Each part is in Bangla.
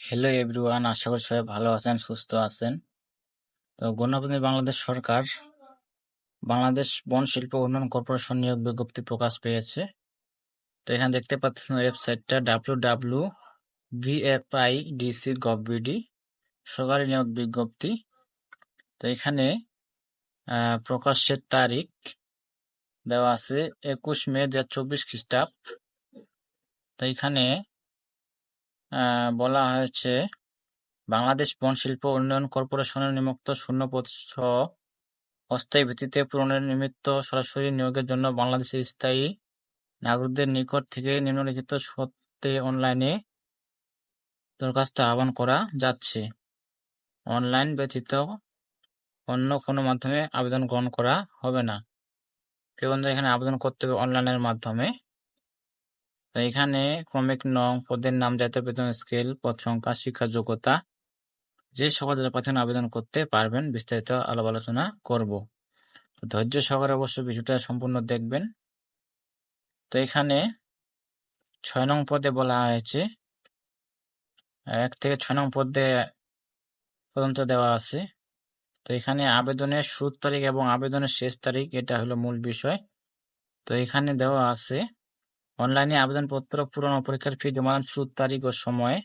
হ্যালো এভরিওয়ান আশা করি সবাই ভালো আছেন, সুস্থ আছেন। তো গণপ্রজাতন্ত্রী বাংলাদেশ সরকার, বাংলাদেশ বন শিল্প উন্নয়ন কর্পোরেশন নিয়োগ বিজ্ঞপ্তি প্রকাশ পেয়েছে। তো এখানে দেখতে পাচ্ছেন ওয়েবসাইটটা W W VFI DC gov BD সরকারি নিয়োগ বিজ্ঞপ্তি। তো এখানে প্রকাশের তারিখ দেওয়া আছে একুশ মে দু হাজার চব্বিশ খ্রিস্টাব্দ। তো এখানে বলা হয়েছে বাংলাদেশ বন শিল্প উন্নয়ন কর্পোরেশনের নিযুক্ত শূন্য পদ সহ অস্থায়ী ভিত্তিতে পূরণের নিমিত্ত সরাসরি নিয়োগের জন্য বাংলাদেশের স্থায়ী নাগরিকদের নিকট থেকে নিম্নলিখিত সত্ত্বে অনলাইনে দরখাস্ত আহ্বান করা যাচ্ছে। অনলাইন ব্যতীত অন্য কোনো মাধ্যমে আবেদন গ্রহণ করা হবে না। বন্ধুরা, এখানে আবেদন করতে হবে অনলাইনের মাধ্যমে। তো এখানে ক্রমিক নং পদের নাম, জাতীয় বেতন স্কেল, পদ সংখ্যা, শিক্ষা যোগ্যতা, যে সকল প্রার্থী আবেদন করতে পারবেন, বিস্তারিত আলাপ আলোচনা করব ধৈর্য সহকারে অবশ্য ভিডিওটা সম্পূর্ণ দেখবেন। তো এখানে ছয় নং পদে বলা হয়েছে, এক থেকে ছয় নং পদে পর্যন্ত দেওয়া আছে। তো এখানে আবেদনের শুরুর তারিখ এবং আবেদনের শেষ তারিখ, এটা হলো মূল বিষয়। তো এখানে দেওয়া আছে অনলাইনে আবেদনপত্র পূরণ ও পরীক্ষার ফি জমা শুরুর তারিখ ও সময়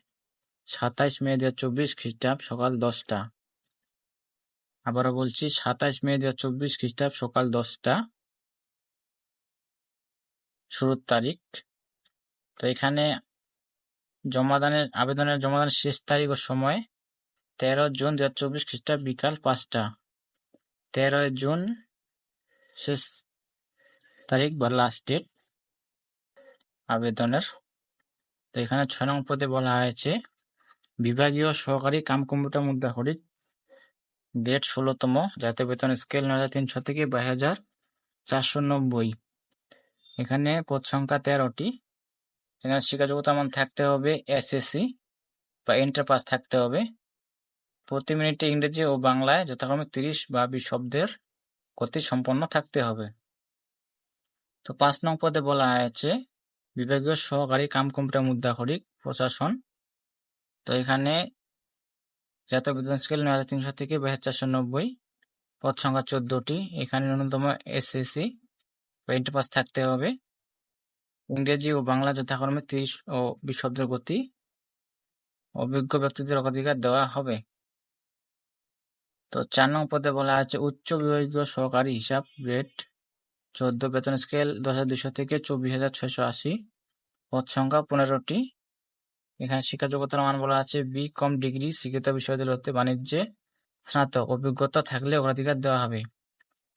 সাতাইশ মে দু চব্বিশ খ্রিস্টাব্দ সকাল দশটা। আবারও বলছি, সাতাইশ মে দু চব্বিশ খ্রিস্টাব্দ সকাল দশটা। শুরুর তারিখ। তো এখানে জমাদানের, আবেদনের জমাদানের শেষ তারিখ ও সময় তেরো জুন দু হাজার চব্বিশ খ্রিস্টাব্দ বিকাল পাঁচটা। তেরোই জুন শেষ তারিখ বা লাস্ট ডেট। আবেদনের। তো এখানে ছয় নং পদে বলা হয়েছে, বিভাগীয় সহকারী কাম কম্পিউটার মুদ্রা হরিক গ্রেড ষোলোতম, জাতীয় বেতন স্কেল নয় হাজার তিনশো থেকে বাইশ হাজার চারশো নব্বই। এখানে পদ সংখ্যা তেরোটি। এখানে শিক্ষা যোগ্যতা মান থাকতে হবে এসএসসি বা ইন্টার পাস থাকতে হবে। প্রতি মিনিটে ইংরেজি ও বাংলায় যথাক্রমে তিরিশ বা বিশ শব্দের গতি সম্পন্ন থাকতে হবে। তো পাঁচ নং পদে বলা হয়েছে বিভাগীয় সহকারী কাম কম্পিউটার মুদ্রা খড়িক প্রশাসন। তো এখানে জাতীয় বেতন স্কেল নয় হাজার তিনশো থেকে বাইশ হাজার চারশো নব্বই, পদ সংখ্যা চোদ্দটি। এখানে ন্যূনতম এসএসসি ইন্টার পাস থাকতে হবে। ইংরেজি ও বাংলা যথাক্রমে তিরিশ ও বিশ শব্দের গতি। অভিজ্ঞ ব্যক্তিদের অগ্রাধিকার দেওয়া হবে। তো চার নং পদে বলা আছে উচ্চ বিভাগীয় সহকারী হিসাব গ্রেড চোদ্দ বেতন স্কেল দশ হাজার দুশো থেকে চব্বিশ হাজার ছয়শো আশি। পদ সংখ্যা পনেরোটি। এখানে শিক্ষা যোগ্যতার মান বলা আছে বি কম ডিগ্রি শিক্ষিত বিশ্ববিদ্যালয় হতে বাণিজ্যে স্নাতক। অভিজ্ঞতা থাকলে অগ্রাধিকার দেওয়া হবে।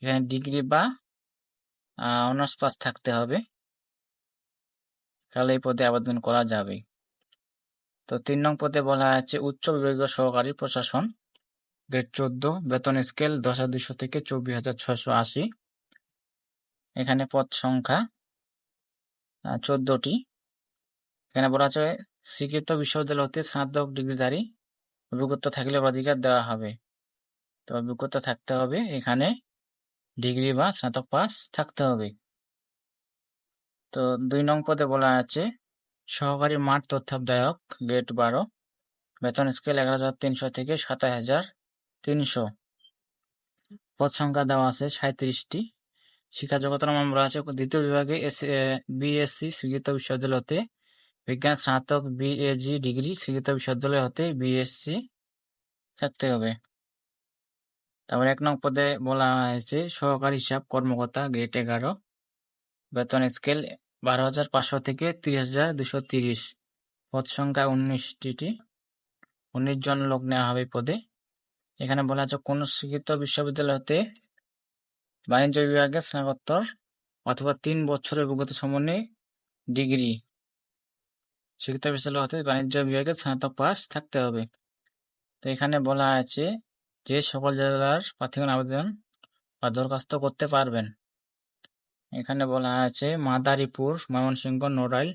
এখানে ডিগ্রি বা অনার্স পাস থাকতে হবে। তাহলে এই পদে আবেদন করা যাবে। তো তিন নং পদে বলা আছে উচ্চ বিভাগীয় সহকারী প্রশাসন। গ্রেড চোদ্দ, বেতন স্কেল দশ হাজার দুশো থেকে চব্বিশ হাজার ছয়শো আশি। এখানে পদ সংখ্যা চোদ্দটি। এখানে বলা আছে স্বীকৃত বিশ্ববিদ্যালয় হতে স্নাতক ডিগ্রিধারী অভিজ্ঞতা থাকলে অধিকার দেওয়া হবে। তো অভিজ্ঞতা থাকতে হবে, এখানে ডিগ্রি বা স্নাতক পাস থাকতে হবে। তো দুই নং পদে বলা আছে, সহকারী মাঠ তত্ত্বাবধায়ক গ্রেড বারো, বেতন স্কেল এগারো হাজার তিনশো থেকে সাতাশ হাজার তিনশো। পদ সংখ্যা দেওয়া আছে সাঁত্রিশটি শিক্ষা জগতের মামলা আছে দ্বিতীয় বিভাগে বিএসসি স্বীকৃত বিশ্ববিদ্যালয় হতে, বিজ্ঞান, স্নাতক, বিএজি ডিগ্রি স্বীকৃত বিশ্ববিদ্যালয় হতে বিএসসি থাকতে হবে। তারপর এক নং পদে বলা হয়েছে, সহকারী হিসাব কর্মকর্তা গ্রেড এগারো, বেতন স্কেল বারো হাজার পাঁচশো থেকে তিরিশ হাজার দুশো তিরিশ, পদ সংখ্যা উনিশটি উনিশ জন লোক নেওয়া হবে পদে। এখানে বলা আছে, কোন স্বীকৃত বিশ্ববিদ্যালয় হতে বাণিজ্য বিভাগে স্নাতকোত্তর অথবা তিন বছরের অভিজ্ঞতা সম্পন্ন ডিগ্রি। শিক্ষিত বিশ্ববিদ্যালয় হতে বাণিজ্য বিভাগে স্নাতক পাস থাকতে হবে। তো এখানে বলা আছে যে সকল জেলার প্রার্থীগণ আবেদন বা দরখাস্ত করতে পারবেন। এখানে বলা আছে মাদারীপুর, ময়মনসিংহ, নড়াইল,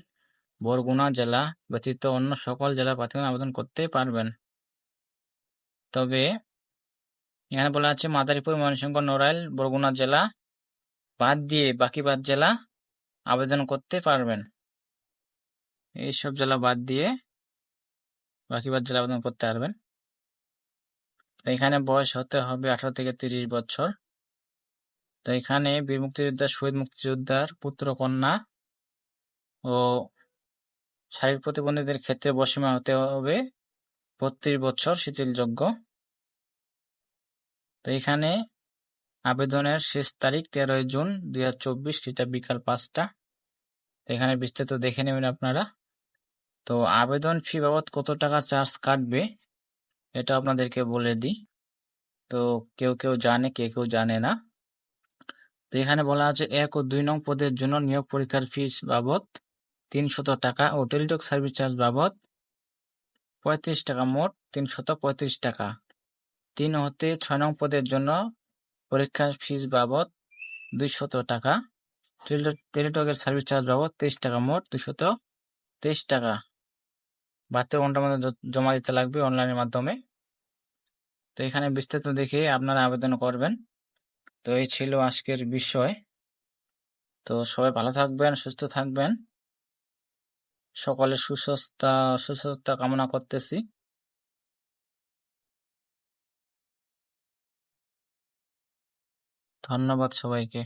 বরগুনা জেলা ব্যতীত অন্য সকল জেলার প্রার্থীগণ আবেদন করতে পারবেন। তবে এখানে বলা আছে মাদারীপুর, ময়মনসিংহ, নড়াইল, বরগুনা জেলা। বাদ দিয়ে বাকি বাদ জেলা আবেদন করতে পারবেন। এইসব জেলা বাদ দিয়ে বাকি বাদ জেলা আবেদন করতে পারবেন। তো এখানে বয়স হতে হবে আঠারো থেকে তিরিশ বছর। তো এখানে বীর মুক্তিযোদ্ধা, শহীদ মুক্তিযোদ্ধার পুত্র, কন্যা ও শারীরিক প্রতিবন্ধীদের ক্ষেত্রে বসীমা হতে হবে বত্রিশ বছর শিথিলযোগ্য। তো এখানে আবেদনের শেষ তারিখ তেরোই জুন দুই হাজার চব্বিশ, সেটা বিকাল পাঁচটা। এখানে বিস্তারিত দেখে নেবেন আপনারা। তো আবেদন ফি বাবদ কত টাকা চার্জ কাটবে, এটা আপনাদেরকে বলে দিই। তো কেউ কেউ জানে কে কেউ জানে না। তো এখানে বলা আছে, এক ও দুই নং পদের জন্য নিয়োগ পরীক্ষার ফিস বাবদ তিনশত টাকা ও টেলিটক সার্ভিস চার্জ বাবদ পঁয়ত্রিশ টাকা মোট তিনশত পঁয়ত্রিশ টাকা। তিন হতে ছয় নং পদের জন্য পরীক্ষার ফিস বাবদ দুইশত টাকা। টেলিটকের সার্ভিস চার্জ বাবদ তেইশ টাকা, মোট দুশত তেইশ টাকা। বাহাত্তর ঘণ্টার মধ্যে জমা দিতে লাগবে অনলাইনের মাধ্যমে। তো এখানে বিস্তারিত দেখে আপনারা আবেদন করবেন। তো এই ছিল আজকের বিষয়। তো সবাই ভালো থাকবেন, সুস্থ থাকবেন। সকলে সুস্বাস্থ্য সুস্বাস্থ্য কামনা করতেছি। ধন্যবাদ সবাইকে।